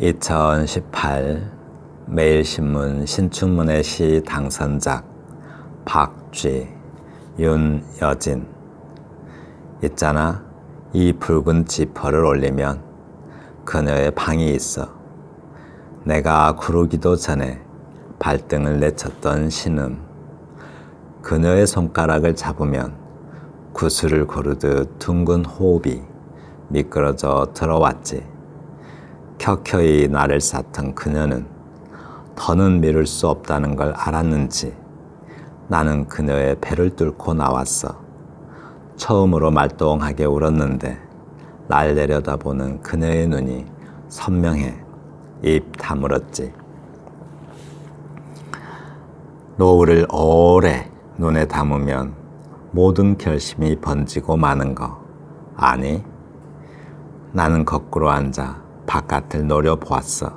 2018 매일신문 신춘문예 시 당선작 박쥐 윤여진. 있잖아 이 붉은 지퍼를 올리면 그녀의 방이 있어. 내가 구르기도 전에 발등을 내쳤던 신음. 그녀의 손가락을 잡으면 구슬을 고르듯 둥근 호흡이 미끄러져 들어왔지. 켜켜이 나를 쌓던 그녀는 더는 미룰 수 없다는 걸 알았는지 나는 그녀의 배를 뚫고 나왔어. 처음으로 말똥하게 울었는데 날 내려다보는 그녀의 눈이 선명해 입 다물었지. 노을을 오래 눈에 담으면 모든 결심이 번지고 마는 거 아니? 나는 거꾸로 앉아 바깥을 노려보았어.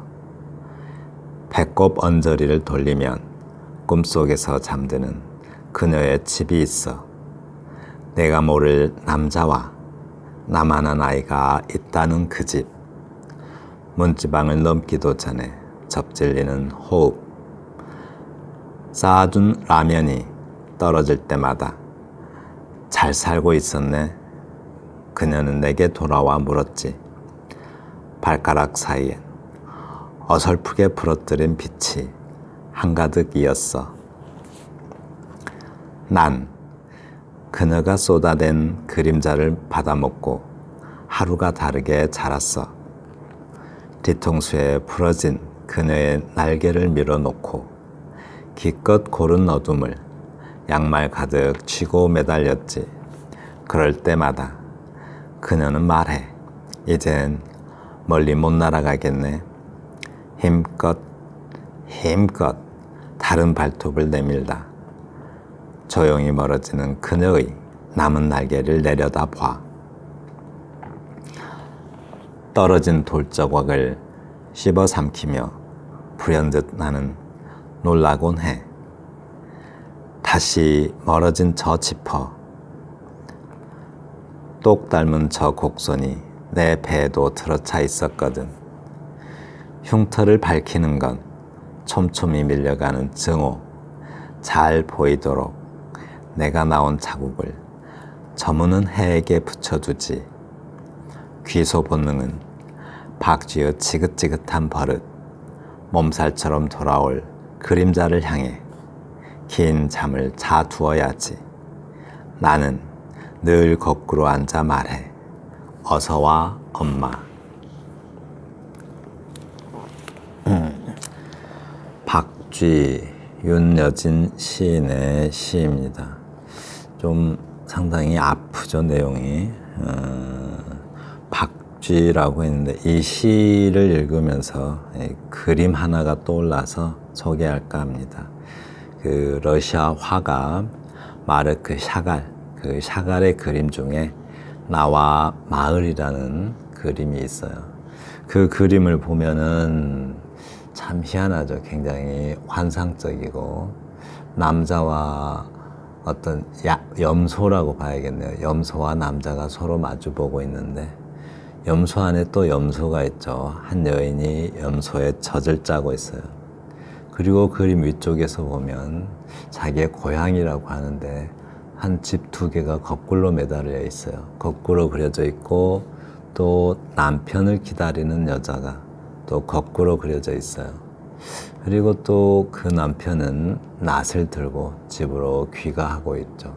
배꼽 언저리를 돌리면 꿈속에서 잠드는 그녀의 집이 있어. 내가 모를 남자와 나만한 아이가 있다는 그 집. 문지방을 넘기도 전에 접질리는 호흡. 쌓아둔 라면이 떨어질 때마다 잘 살고 있었네. 그녀는 내게 돌아와 물었지. 발가락 사이엔 어설프게 부러뜨린 빛이 한가득 이었어. 난 그녀가 쏟아낸 그림자를 받아먹고 하루가 다르게 자랐어. 뒤통수에 부러진 그녀의 날개를 밀어놓고 기껏 고른 어둠을 양말 가득 쥐고 매달렸지. 그럴 때마다 그녀는 말해. 이젠 멀리 못 날아가겠네. 힘껏, 힘껏 다른 발톱을 내밀다. 조용히 멀어지는 그녀의 남은 날개를 내려다 봐. 떨어진 돌조각을 씹어 삼키며 불현듯 나는 놀라곤 해. 다시 멀어진 저 지퍼. 똑 닮은 저 곡선이 내 배에도 들어차 있었거든. 흉터를 밝히는 건 촘촘히 밀려가는 증오. 잘 보이도록 내가 나온 자국을 저무는 해에게 붙여두지. 귀소 본능은 박쥐의 지긋지긋한 버릇, 몸살처럼 돌아올 그림자를 향해 긴 잠을 자두어야지. 나는 늘 거꾸로 앉아 말해. 어서와 엄마. 음. 박쥐 윤여진 시인의 시입니다. 좀 상당히 아프죠 내용이. 어, 박쥐라고 했는데 이 시를 읽으면서 그림 하나가 떠올라서 소개할까 합니다. 그 러시아 화가 마르크 샤갈 그 샤갈의 그림 중에 나와 마을이라는 그림이 있어요. 그 그림을 보면은 참 희한하죠. 굉장히 환상적이고 남자와 어떤 야, 염소라고 봐야겠네요. 염소와 남자가 서로 마주보고 있는데 염소 안에 또 염소가 있죠. 한 여인이 염소의 젖을 짜고 있어요. 그리고 그림 위쪽에서 보면 자기의 고향이라고 하는데 한 집 두 개가 거꾸로 매달려 있어요. 거꾸로 그려져 있고 또 남편을 기다리는 여자가 또 거꾸로 그려져 있어요. 그리고 또 그 남편은 낫을 들고 집으로 귀가하고 있죠.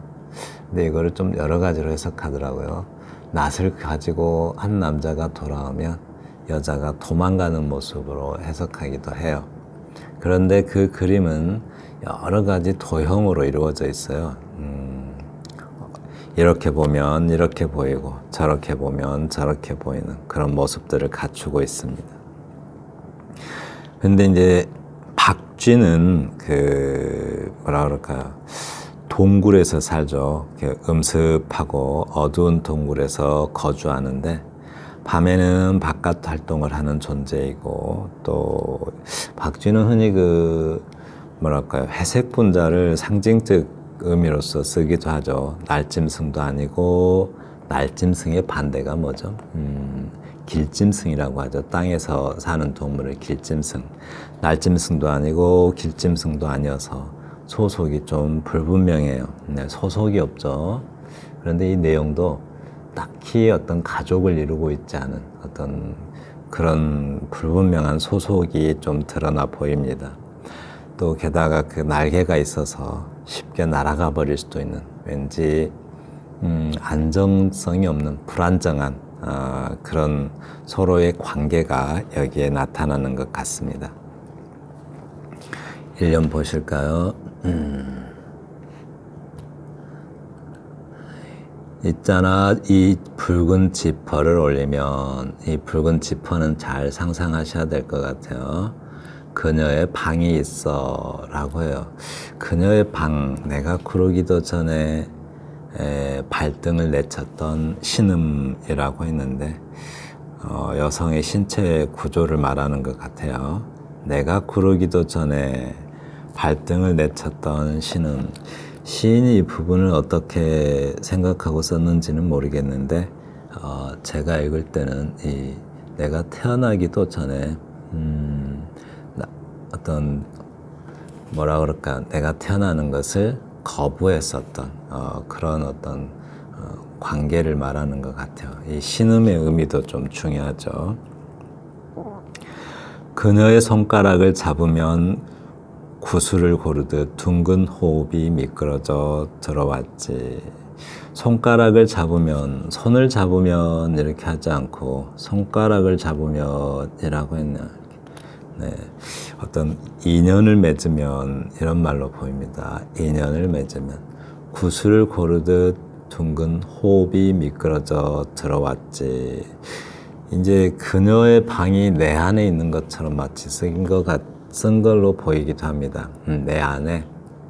근데 이거를 좀 여러 가지로 해석하더라고요. 낫을 가지고 한 남자가 돌아오면 여자가 도망가는 모습으로 해석하기도 해요. 그런데 그 그림은 여러 가지 도형으로 이루어져 있어요. 음, 이렇게 보면 이렇게 보이고 저렇게 보면 저렇게 보이는 그런 모습들을 갖추고 있습니다. 근데 이제 박쥐는 그 뭐라 그럴까요? 동굴에서 살죠. 음습하고 어두운 동굴에서 거주하는데 밤에는 바깥 활동을 하는 존재이고 또 박쥐는 흔히 그 뭐랄까요 회색 분자를 상징적 의미로서 쓰기도 하죠. 날짐승도 아니고 날짐승의 반대가 뭐죠? 음, 길짐승이라고 하죠. 땅에서 사는 동물을 길짐승. 날짐승도 아니고 길짐승도 아니어서 소속이 좀 불분명해요. 네, 소속이 없죠. 그런데 이 내용도 딱히 어떤 가족을 이루고 있지 않은 어떤 그런 불분명한 소속이 좀 드러나 보입니다. 또 게다가 그 날개가 있어서 쉽게 날아가 버릴 수도 있는 왠지 음, 안정성이 없는 불안정한 어, 그런 서로의 관계가 여기에 나타나는 것 같습니다. 1년 보실까요? 음. 있잖아 이 붉은 지퍼를 올리면 이 붉은 지퍼는 잘 상상하셔야 될 것 같아요. 그녀의 방이 있어 라고 해요. 그녀의 방 내가 구르기도 전에 에, 발등을 내쳤던 신음이라고 했는데 어, 여성의 신체 구조를 말하는 것 같아요. 내가 구르기도 전에 발등을 내쳤던 신음. 시인이 이 부분을 어떻게 생각하고 썼는지는 모르겠는데 어, 제가 읽을 때는 이 내가 태어나기도 전에 음, 나- 어떤 뭐라 그럴까 내가 태어나는 것을 거부했었던 어, 그런 어떤 어, 관계를 말하는 것 같아요. 이 신음의 의미도 좀 중요하죠. 그녀의 손가락을 잡으면 구슬을 고르듯 둥근 호흡이 미끄러져 들어왔지. 손가락을 잡으면 손을 잡으면 이렇게 하지 않고 손가락을 잡으면이라고 했나. 네, 어떤 인연을 맺으면 이런 말로 보입니다. 인연을 맺으면 구슬을 고르듯 둥근 호흡이 미끄러져 들어왔지. 이제 그녀의 방이 내 안에 있는 것처럼 마치 쓴 것 같, 쓴 걸로 보이기도 합니다. 음, 내 안에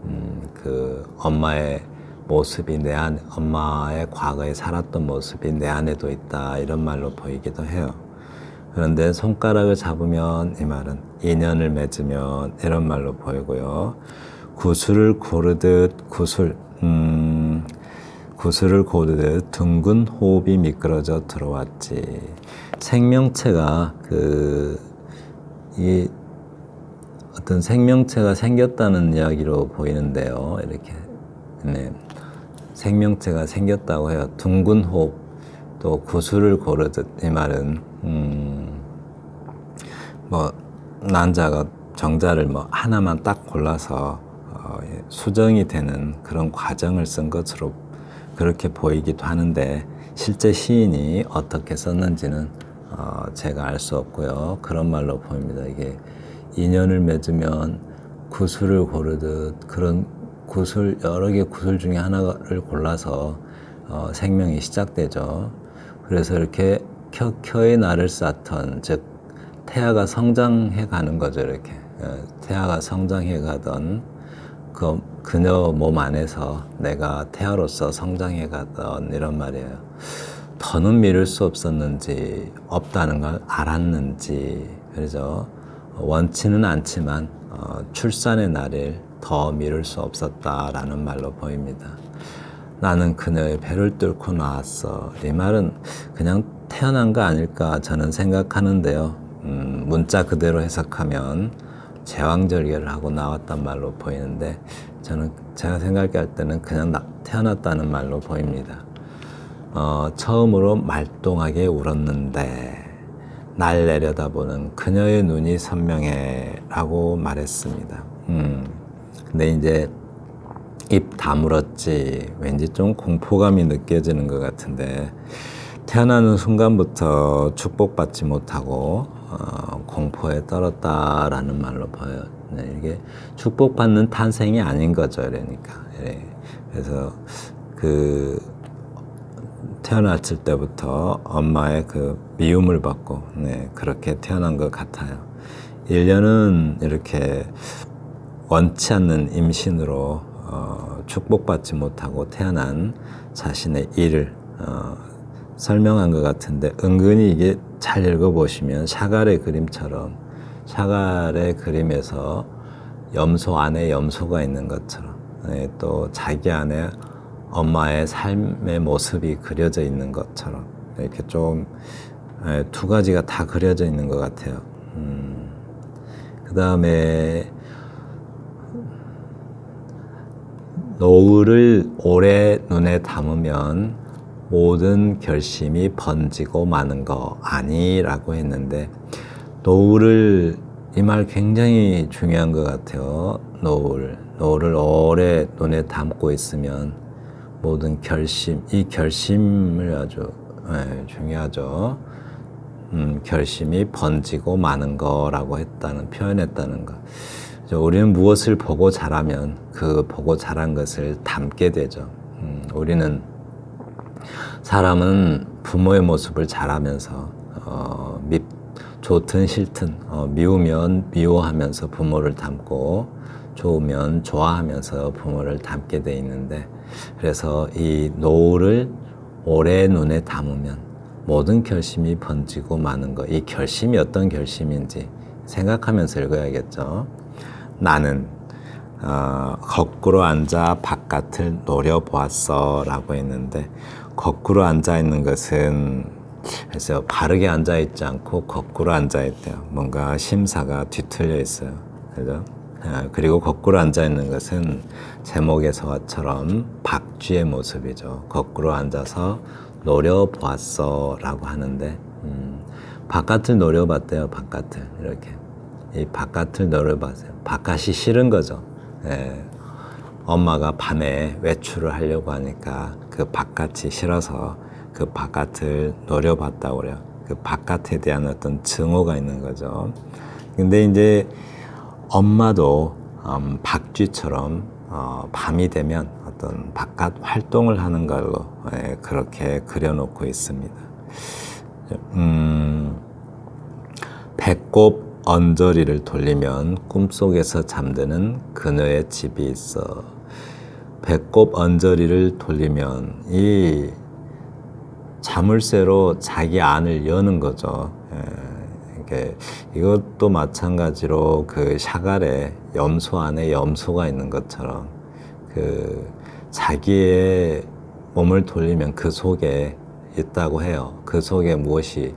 음, 그 엄마의 모습이 내 안에 엄마의 과거에 살았던 모습이 내 안에도 있다 이런 말로 보이기도 해요. 그런데 손가락을 잡으면 이 말은 인연을 맺으면 이런 말로 보이고요. 구슬을 고르듯 구슬 음, 구슬을 고르듯 둥근 호흡이 미끄러져 들어왔지. 생명체가 그 이 어떤 생명체가 생겼다는 이야기로 보이는데요. 이렇게 네. 생명체가 생겼다고 해요. 둥근 호흡 또 구슬을 고르듯 이 말은 음, 뭐 난자가 정자를 뭐 하나만 딱 골라서 어, 예, 수정이 되는 그런 과정을 쓴 것으로 그렇게 보이기도 하는데 실제 시인이 어떻게 썼는지는 어, 제가 알 수 없고요. 그런 말로 보입니다. 이게 인연을 맺으면 구슬을 고르듯 그런 구슬 여러 개 구슬 중에 하나를 골라서 어, 생명이 시작되죠. 그래서 이렇게 켜켜이 나를 쌓던 즉 태아가 성장해 가는 거죠. 이렇게 어, 태아가 성장해 가던 그 그녀 몸 안에서 내가 태아로서 성장해 가던 이런 말이에요. 더는 미룰 수 없었는지 없다는 걸 알았는지 그래서 원치는 않지만 어, 출산의 날을 더 미룰 수 없었다라는 말로 보입니다. 나는 그녀의 배를 뚫고 나왔어. 이 말은 그냥 태어난 거 아닐까 저는 생각하는데요. 음, 문자 그대로 해석하면 제왕절개를 하고 나왔단 말로 보이는데 저는 제가 생각할 때는 그냥 나- 태어났다는 말로 보입니다. 어, 처음으로 말똥하게 울었는데 날 내려다보는 그녀의 눈이 선명해라고 말했습니다. 음, 근데 이제 입 다물었지 왠지 좀 공포감이 느껴지는 것 같은데 태어나는 순간부터 축복받지 못하고 어, 공포에 떨었다라는 말로 보여요. 네, 이게 축복받는 탄생이 아닌 거죠, 그러니까. 예. 그래서 그 태어났을 때부터 엄마의 그 미움을 받고 네, 그렇게 태어난 것 같아요. 1년은 이렇게 원치 않는 임신으로 어, 축복받지 못하고 태어난 자신의 일을 어, 설명한 것 같은데 은근히 이게 잘 읽어보시면 샤갈의 그림처럼 샤갈의 그림에서 염소 안에 염소가 있는 것처럼 네, 또 자기 안에 엄마의 삶의 모습이 그려져 있는 것처럼 이렇게 좀 예, 두 가지가 다 그려져 있는 것 같아요. 음, 그 다음에 노을을 오래 눈에 담으면 모든 결심이 번지고 마는 거 아니라고 했는데 노을을 이말 굉장히 중요한 것 같아요. 노을 노을을 오래 눈에 담고 있으면 모든 결심 이 결심을 아주 예, 중요하죠. 음, 결심이 번지고 마는 거라고 했다는 표현했다는 거. 그래서 우리는 무엇을 보고 자라면 그 보고 자란 것을 담게 되죠. 음, 우리는 사람은 부모의 모습을 자라면서 어, 밉, 좋든 싫든 어, 미우면 미워하면서 부모를 닮고 좋으면 좋아하면서 부모를 닮게 돼 있는데 그래서 이 노을을 오래 눈에 담으면 모든 결심이 번지고 마는 거. 이 결심이 어떤 결심인지 생각하면서 읽어야겠죠. 나는 어, 거꾸로 앉아 바깥을 노려보았어 라고 했는데 거꾸로 앉아 있는 것은 그래서 바르게 앉아 있지 않고 거꾸로 앉아 있대요. 뭔가 심사가 뒤틀려 있어요. 그죠? 아, 그리고 거꾸로 앉아 있는 것은 제목에서처럼 박쥐의 모습이죠. 거꾸로 앉아서 노려보았어라고 하는데 음, 바깥을 노려봤대요. 바깥을 이렇게 이 바깥을 노려봤어요. 바깥이 싫은 거죠. 예. 엄마가 밤에 외출을 하려고 하니까 그 바깥이 싫어서 그 바깥을 노려봤다고 그래요. 그 바깥에 대한 어떤 증오가 있는 거죠. 근데 이제 엄마도 음, 박쥐처럼 어, 밤이 되면 어떤 바깥 활동을 하는 걸로 예, 그렇게 그려놓고 있습니다. 음, 배꼽 언저리를 돌리면 꿈속에서 잠드는 그녀의 집이 있어. 배꼽 언저리를 돌리면 이 자물쇠로 자기 안을 여는 거죠. 예, 이게 이것도 마찬가지로 그 샤갈의 염소 안에 염소가 있는 것처럼 그 자기의 몸을 돌리면 그 속에 있다고 해요. 그 속에 무엇이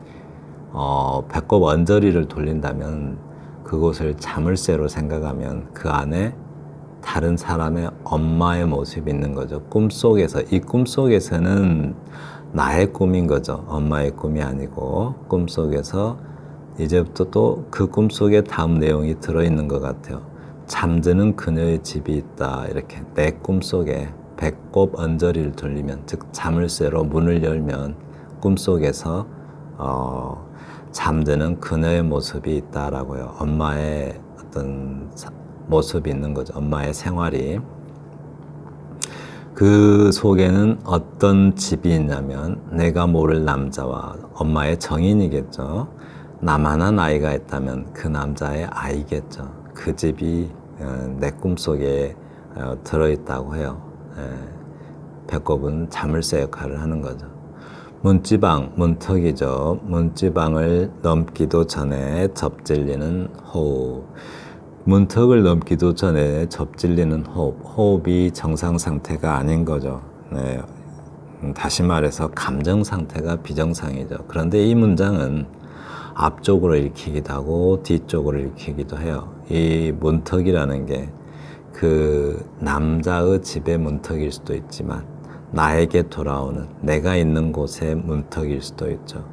어, 배꼽 언저리를 돌린다면 그곳을 자물쇠로 생각하면 그 안에 다른 사람의 엄마의 모습이 있는 거죠. 꿈속에서 이 꿈속에서는 나의 꿈인 거죠. 엄마의 꿈이 아니고 꿈속에서 이제부터 또 그 꿈속에 다음 내용이 들어있는 것 같아요. 잠드는 그녀의 집이 있다. 이렇게 내 꿈속에 배꼽 언저리를 돌리면 즉 자물쇠로 문을 열면 꿈속에서 어, 잠드는 그녀의 모습이 있다라고요. 엄마의 어떤 사- 모습이 있는 거죠. 엄마의 생활이. 그 속에는 어떤 집이 있냐면 내가 모를 남자와 엄마의 정인이겠죠. 나만한 아이가 있다면 그 남자의 아이겠죠. 그 집이 어, 내 꿈속에 어, 들어있다고 해요. 예. 배꼽은 자물쇠 역할을 하는 거죠. 문지방, 문턱이죠. 문지방을 넘기도 전에 접질리는 호흡. 문턱을 넘기도 전에 접질리는 호흡. 호흡이 정상 상태가 아닌 거죠. 네. 음, 다시 말해서 감정 상태가 비정상이죠. 그런데 이 문장은 앞쪽으로 읽히기도 하고 뒤쪽으로 읽히기도 해요. 이 문턱이라는 게 그 남자의 집의 문턱일 수도 있지만 나에게 돌아오는 내가 있는 곳의 문턱일 수도 있죠.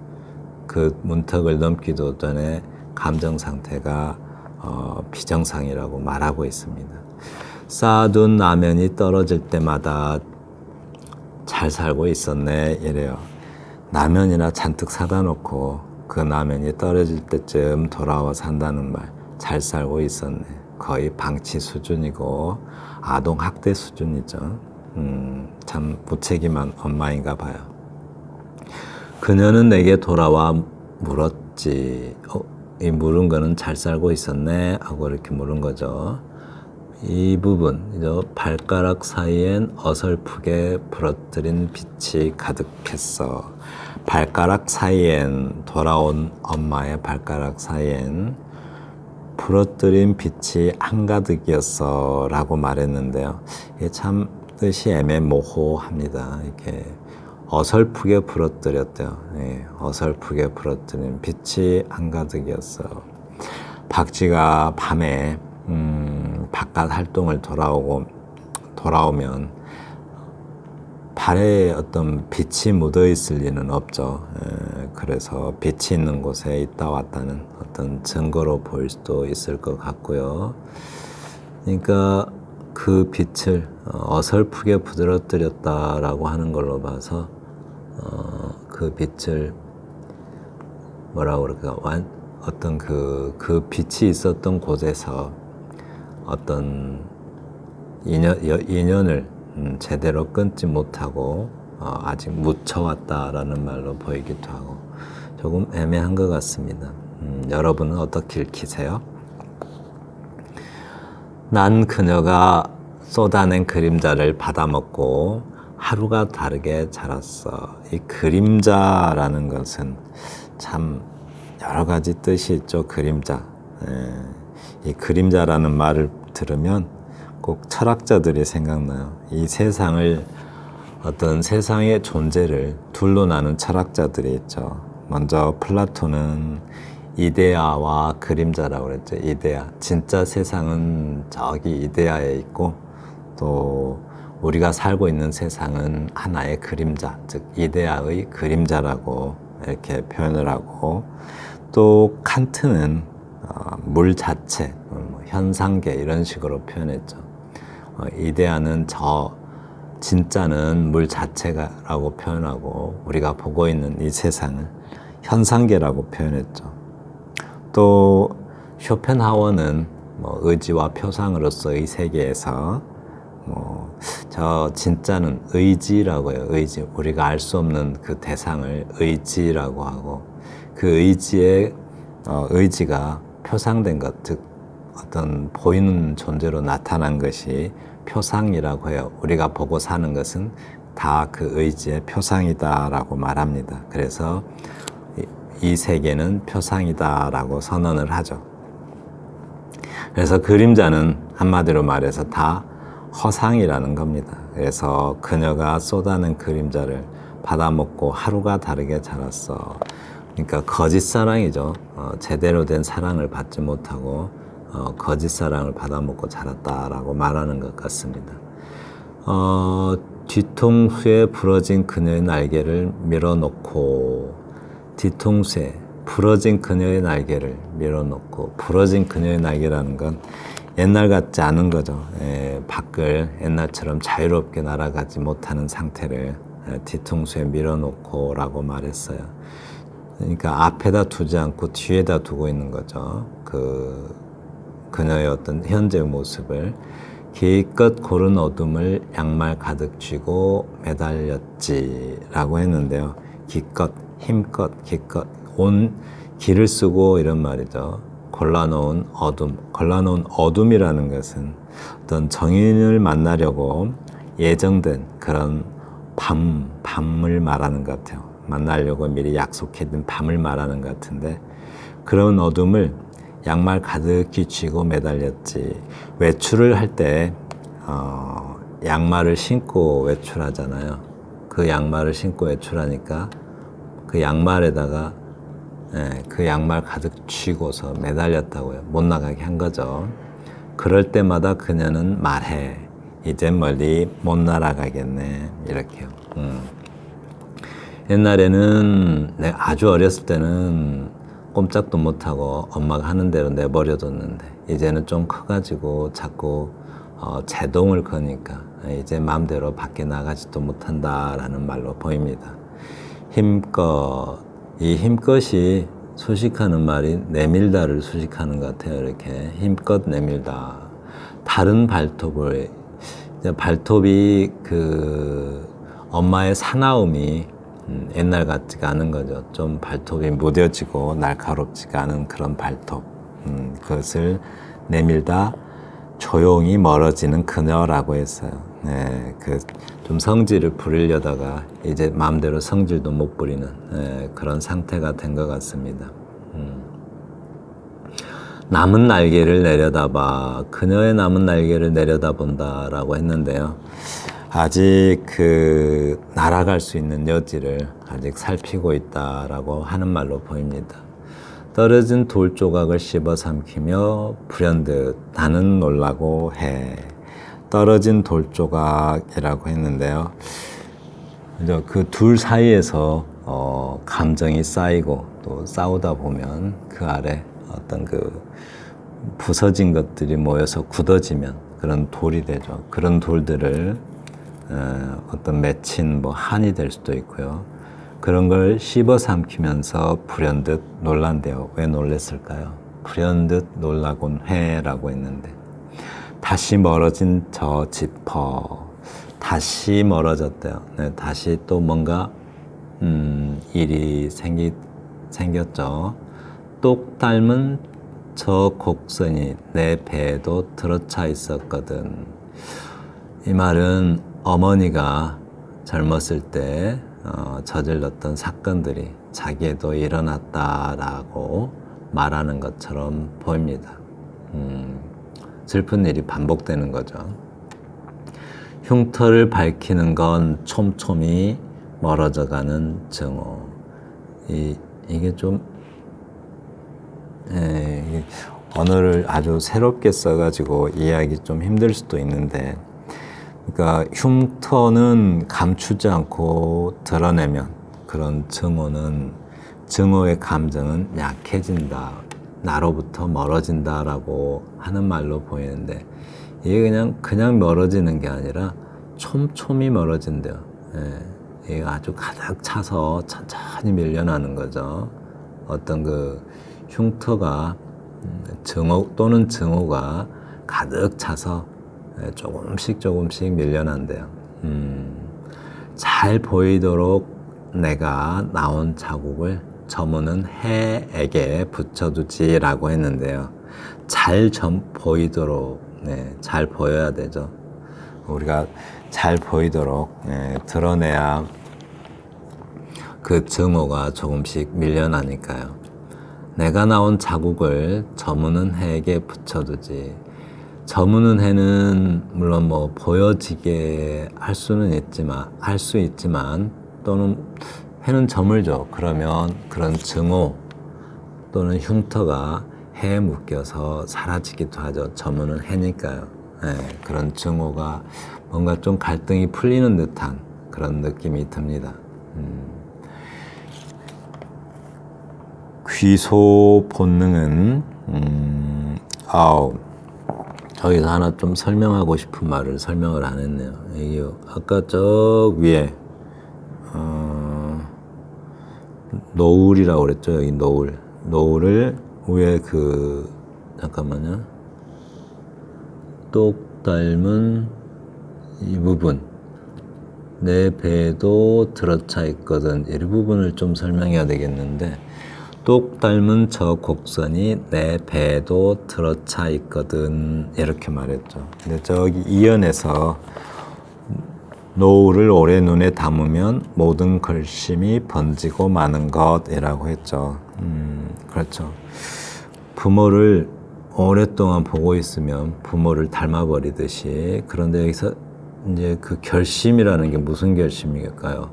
그 문턱을 넘기도 전에 감정 상태가 어, 비정상이라고 말하고 있습니다. 쌓아둔 라면이 떨어질 때마다 잘 살고 있었네 이래요. 라면이나 잔뜩 사다 놓고 그 라면이 떨어질 때쯤 돌아와 산다는 말 잘 살고 있었네. 거의 방치 수준이고 아동 학대 수준이죠. 음, 참 무책임한 엄마인가 봐요. 그녀는 내게 돌아와 물었지. 어, 이 물은 거는 잘 살고 있었네 하고 이렇게 물은 거죠. 이 부분, 저 발가락 사이엔 어설프게 부러뜨린 빛이 가득했어. 발가락 사이엔 돌아온 엄마의 발가락 사이엔 부러뜨린 빛이 한가득이었어라고 말했는데요. 이게 참 뜻이 애매모호합니다. 이렇게 어설프게 부러뜨렸대요. 예, 어설프게 부러뜨린 빛이 한가득이었어요. 박쥐가 밤에 음, 바깥 활동을 돌아오고 돌아오면 발에 어떤 빛이 묻어 있을 리는 없죠. 에, 그래서 빛이 있는 곳에 있다 왔다는 어떤 증거로 보일 수도 있을 것 같고요. 그러니까 그 빛을 어, 어설프게 부드러뜨렸다라고 하는 걸로 봐서 어, 그 빛을 뭐라고 그럴까 완, 어떤 그, 그 빛이 있었던 곳에서 어떤 인연, 여- 인연을 음, 제대로 끊지 못하고 어, 아직 묻혀왔다라는 말로 보이기도 하고 조금 애매한 것 같습니다. 음, 여러분은 어떻게 읽히세요? 난 그녀가 쏟아낸 그림자를 받아먹고 하루가 다르게 자랐어. 이 그림자라는 것은 참 여러 가지 뜻이 있죠. 그림자. 예, 이 그림자라는 말을 들으면 꼭 철학자들이 생각나요. 이 세상을 어떤 세상의 존재를 둘로 나눈 철학자들이 있죠. 먼저 플라톤은 이데아와 그림자라고 그랬죠. 이데아. 진짜 세상은 저기 이데아에 있고 또 우리가 살고 있는 세상은 하나의 그림자, 즉 이데아의 그림자라고 이렇게 표현을 하고 또 칸트는 어, 물 자체, 어, 뭐 현상계 이런 식으로 표현했죠. 어, 이데아는 저 진짜는 물 자체라고 표현하고 우리가 보고 있는 이 세상을 현상계라고 표현했죠. 또 쇼펜하워는 뭐 의지와 표상으로서의 세계에서 뭐 저 진짜는 의지라고 해요. 의지. 우리가 알 수 없는 그 대상을 의지라고 하고 그 의지의 어, 의지가 표상된 것, 즉 어떤 보이는 존재로 나타난 것이 표상이라고 해요. 우리가 보고 사는 것은 다 그 의지의 표상이다라고 말합니다. 그래서 이- 이 세계는 표상이다라고 선언을 하죠. 그래서 그림자는 한마디로 말해서 다 허상이라는 겁니다. 그래서 그녀가 쏟아낸 그림자를 받아먹고 하루가 다르게 자랐어. 그러니까 거짓 사랑이죠. 어, 제대로 된 사랑을 받지 못하고 어, 거짓 사랑을 받아먹고 자랐다라고 말하는 것 같습니다. 어, 뒤통수에 부러진 그녀의 날개를 밀어놓고 뒤통수에 부러진 그녀의 날개를 밀어놓고 부러진 그녀의 날개라는 건 옛날 같지 않은 거죠. 에, 밖을 옛날처럼 자유롭게 날아가지 못하는 상태를 에, 뒤통수에 밀어놓고라고 말했어요. 그러니까 앞에다 두지 않고 뒤에다 두고 있는 거죠. 그 그녀의 어떤 현재 모습을 기껏 고른 어둠을 양말 가득 쥐고 매달렸지라고 했는데요. 기껏 힘껏 기껏 온 길을 쓰고 이런 말이죠. 골라놓은 어둠, 골라놓은 어둠이라는 것은 어떤 정인을 만나려고 예정된 그런 밤, 밤을 말하는 것 같아요. 만나려고 미리 약속해둔 밤을 말하는 것 같은데 그런 어둠을 양말 가득히 쥐고 매달렸지. 외출을 할때 어, 양말을 신고 외출하잖아요. 그 양말을 신고 외출하니까 그 양말에다가 예, 그 양말 가득 쥐고서 매달렸다고요. 못 나가게 한 거죠. 그럴 때마다 그녀는 말해. 이제 멀리 못 날아가겠네. 이렇게요. 음. 옛날에는 내가 아주 어렸을 때는 꼼짝도 못하고 엄마가 하는 대로 내버려뒀는데 이제는 좀 커가지고 자꾸 어, 제동을 거니까 이제 마음대로 밖에 나가지도 못한다라는 말로 보입니다. 힘껏 이 힘껏이 수식하는 말이 내밀다를 수식하는 것 같아요. 이렇게 힘껏 내밀다. 다른 발톱을 발톱이 그 엄마의 사나움이 음, 옛날 같지가 않은 거죠. 좀 발톱이 무뎌지고 날카롭지가 않은 그런 발톱. 음, 그것을 내밀다 조용히 멀어지는 그녀라고 했어요. 네, 그좀 성질을 부리려다가 이제 마음대로 성질도 못 부리는 네, 그런 상태가 된 것 같습니다. 음. 남은 날개를 내려다봐 그녀의 남은 날개를 내려다본다라고 했는데요. 아직 그 날아갈 수 있는 여지를 아직 살피고 있다라고 하는 말로 보입니다. 떨어진 돌 조각을 씹어 삼키며 불현듯 나는 놀라고 해. 떨어진 돌 조각이라고 했는데요. 그 둘 사이에서 어, 감정이 쌓이고 또 싸우다 보면 그 아래 어떤 그 부서진 것들이 모여서 굳어지면 그런 돌이 되죠. 그런 돌들을 어, 어떤 맺힌 뭐 한이 될 수도 있고요. 그런 걸 씹어 삼키면서 불현듯 놀란대요. 왜 놀랬을까요? 불현듯 놀라곤 해라고 했는데 다시 멀어진 저 지퍼 다시 멀어졌대요. 네, 다시 또 뭔가 음, 일이 생기, 생겼죠. 똑 닮은 저 곡선이 내 배에도 들어차 있었거든. 이 말은 어머니가 젊었을 때 어, 저질렀던 사건들이 자기에도 일어났다라고 말하는 것처럼 보입니다. 음, 슬픈 일이 반복되는 거죠. 흉터를 밝히는 건 촘촘히 멀어져 가는 증오. 이, 이게 좀, 예, 이게 언어를 아주 새롭게 써가지고 이해하기 좀 힘들 수도 있는데, 그러니까 흉터는 감추지 않고 드러내면 그런 증오는 증오의 감정은 약해진다. 나로부터 멀어진다라고 하는 말로 보이는데 이게 그냥 그냥 멀어지는 게 아니라 촘촘히 멀어진대요. 예, 이게 아주 가득 차서 천천히 밀려나는 거죠. 어떤 그 흉터가 음, 증오 또는 증오가 가득 차서 예, 조금씩 조금씩 밀려난대요. 음, 잘 보이도록 내가 나온 자국을 저무는 해에게 붙여두지라고 했는데요. 잘 점, 보이도록, 네, 잘 보여야 되죠. 우리가 잘 보이도록 네, 드러내야 그 증오가 조금씩 밀려나니까요. 내가 나온 자국을 저무는 해에게 붙여두지. 저무는 해는 물론 뭐 보여지게 할 수는 있지만 할 수 있지만 또는 해는 저물죠. 그러면 그런 증오 또는 흉터가 해에 묶여서 사라지기도 하죠. 저무는 해니까요. 네, 그런 증오가 뭔가 좀 갈등이 풀리는 듯한 그런 느낌이 듭니다. 음. 귀소 본능은 음, 아우 저기서 하나 좀 설명하고 싶은 말을 설명을 안 했네요. 이게 아까 저 위에 어, 노을이라고 그랬죠. 여기 노을. 노을을 위에 그 잠깐만요. 똑 닮은 이 부분 내 배에도 들어차 있거든. 이 부분을 좀 설명해야 되겠는데 똑 닮은 저 곡선이 내 배에도 들어차 있거든. 이렇게 말했죠. 근데 저기 이연에서 노을을 오래 눈에 담으면 모든 걸심이 번지고 마는 것이라고 했죠. 음, 그렇죠. 부모를 오랫동안 보고 있으면 부모를 닮아버리듯이 그런데 여기서 이제 그 결심이라는 게 무슨 결심일까요?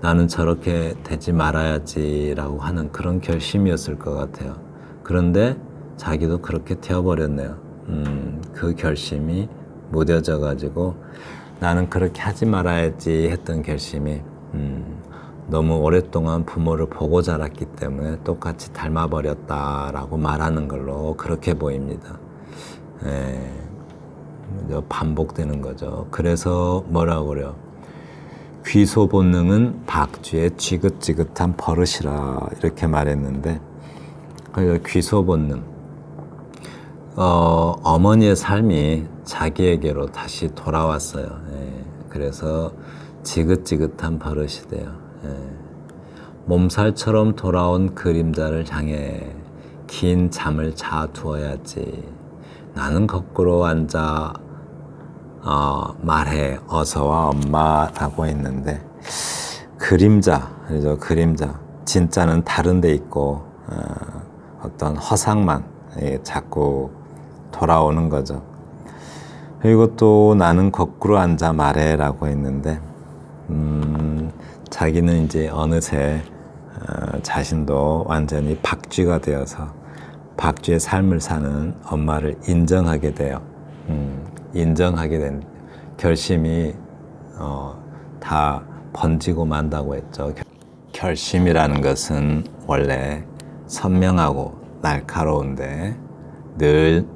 나는 저렇게 되지 말아야지라고 하는 그런 결심이었을 것 같아요. 그런데 자기도 그렇게 되어버렸네요. 음, 그 결심이 무뎌져 가지고 나는 그렇게 하지 말아야지 했던 결심이 음, 너무 오랫동안 부모를 보고 자랐기 때문에 똑같이 닮아버렸다라고 말하는 걸로 그렇게 보입니다. 예, 반복되는 거죠. 그래서 뭐라고 그래요? 귀소 본능은 박쥐의 지긋지긋한 버릇이라 이렇게 말했는데 그러니까 귀소 본능 어, 어머니의 삶이 자기에게로 다시 돌아왔어요. 예, 그래서 지긋지긋한 버릇이 돼요. 예, 몸살처럼 돌아온 그림자를 향해 긴 잠을 자 두어야지. 나는 거꾸로 앉아 어, 말해 어서와 엄마라고 했는데 그림자 그죠 그림자 진짜는 다른 데 있고 어, 어떤 허상만 예, 자꾸 돌아오는 거죠. 그리고 또 나는 거꾸로 앉아 말해라고 했는데 음, 자기는 이제 어느새 어, 자신도 완전히 박쥐가 되어서 박쥐의 삶을 사는 엄마를 인정하게 돼요. 음, 인정하게 된 결심이 어, 다 번지고 만다고 했죠. 결- 결심이라는 것은 원래 선명하고 날카로운데 늘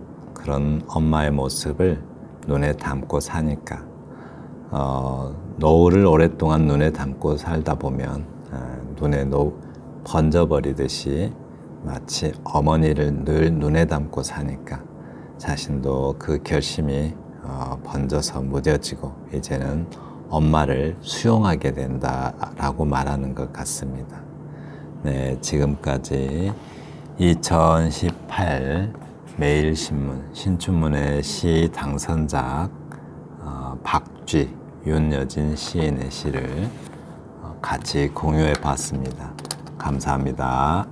그런 엄마의 모습을 눈에 담고 사니까 어, 노을을 오랫동안 눈에 담고 살다 보면 어, 눈에 노, 번져버리듯이 마치 어머니를 늘 눈에 담고 사니까 자신도 그 결심이 어, 번져서 무뎌지고 이제는 엄마를 수용하게 된다라고 말하는 것 같습니다. 네, 지금까지 2018 매일신문 신춘문예 시 당선작 어, 박쥐 윤여진 시인의 시를 어, 같이 공유해 봤습니다. 감사합니다.